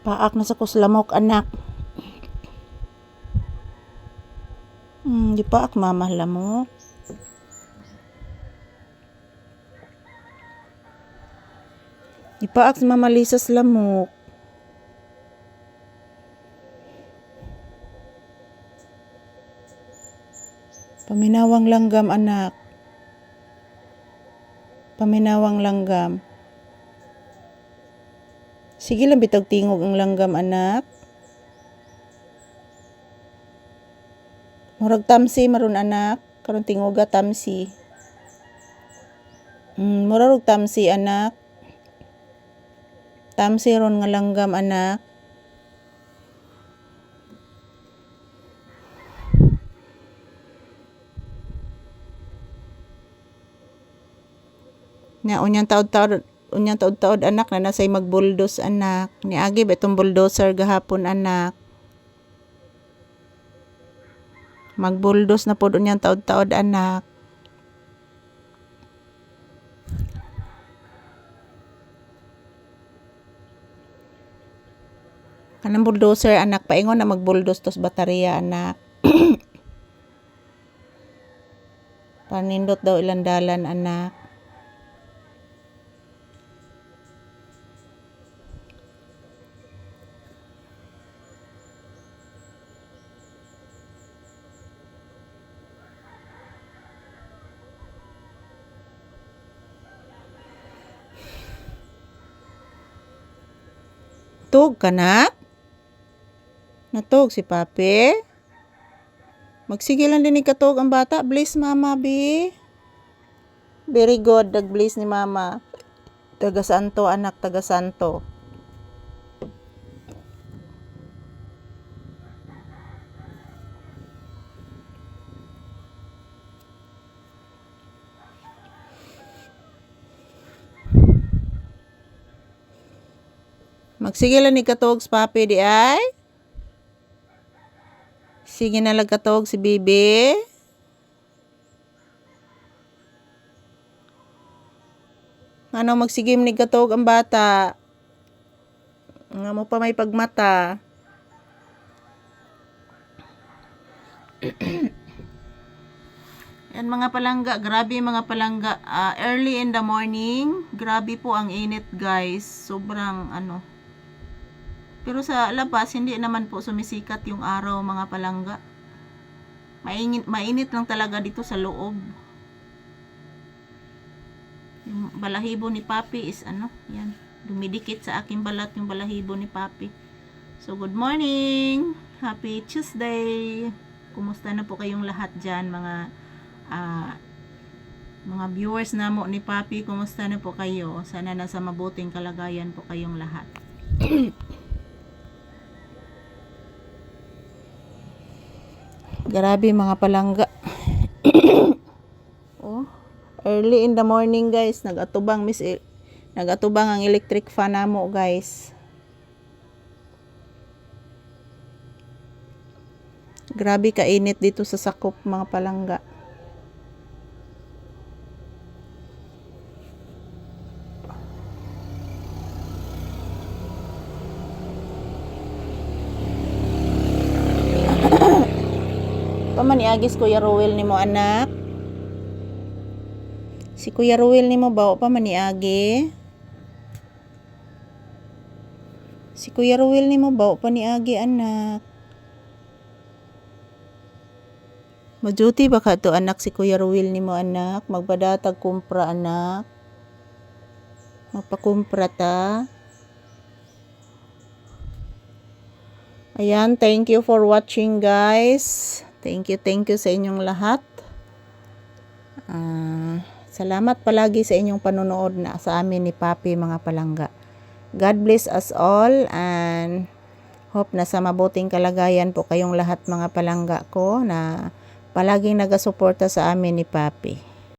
Paak na sa kuslamok, anak. Hmm, di paak mama lamok. Di paak mama Lisa sa lamok. Paminawang langgam, anak. Paminawang langgam. Sige lang bitag tingog ang langgam, anak. Murag tamsi maron anak. Karon tingoga tamsi. Mm, murag tamsi anak. Tamsi ron nga langgam anak. Na unyang taod-taod unyang taod-taod anak na nasay magbuldos anak. Niagi ba itong bulldozer gahapon anak. Magbuldos na pod unyang taod-taod anak. Kanang bulldozer anak paingon na magbuldos tos baterya anak. Panindot daw ilang dalan anak. Tug ka na? Natog si papi? Magsige lang din ni katog ang bata. Bless mama, bi. Very good. Dag-bless ni mama. Taga santo, anak. Taga santo. Magsige lang ni katog papi di ay. Sige na lang katog si bibi. Ano magsigim ni katog ang bata? Nga mo pa may pagmata. Yan mga palangga, grabe mga palangga. Ah, early in the morning, grabe po ang init guys. Sobrang ano. Pero sa labas, hindi naman po sumisikat yung araw mga palangga. Mainit, mainit lang talaga dito sa loob. Yung balahibo ni Papi is ano, yan. Dumidikit sa aking balat yung balahibo ni Papi. So, good morning! Happy Tuesday! Kumusta na po kayong lahat dyan, mga ah, mga viewers na mo ni Papi, kumusta na po kayo? Sana nasa mabuting kalagayan po kayong lahat. Grabe mga palangga. oh, early in the morning guys, nagatubang miss nagatubang ang electric fan namo guys. Grabe kainit dito sa sakop mga palangga. Pamaniagis Kuya Rowel nimo anak. Si Kuya Rowel nimo ba pa maniagi? Si Kuya Rowel nimo ba pa niagi anak? Majuti ba ka to anak si Kuya Rowel nimo anak? Magbadatag kumpra anak. Magpakumpra ta. Ayan, thank you for watching guys. Thank you, thank you sa inyong lahat. Ah, salamat palagi sa inyong panonood na sa amin ni Papi mga palangga. God bless us all and hope na sa mabuting kalagayan po kayong lahat mga palangga ko na palaging nagasuporta sa amin ni Papi.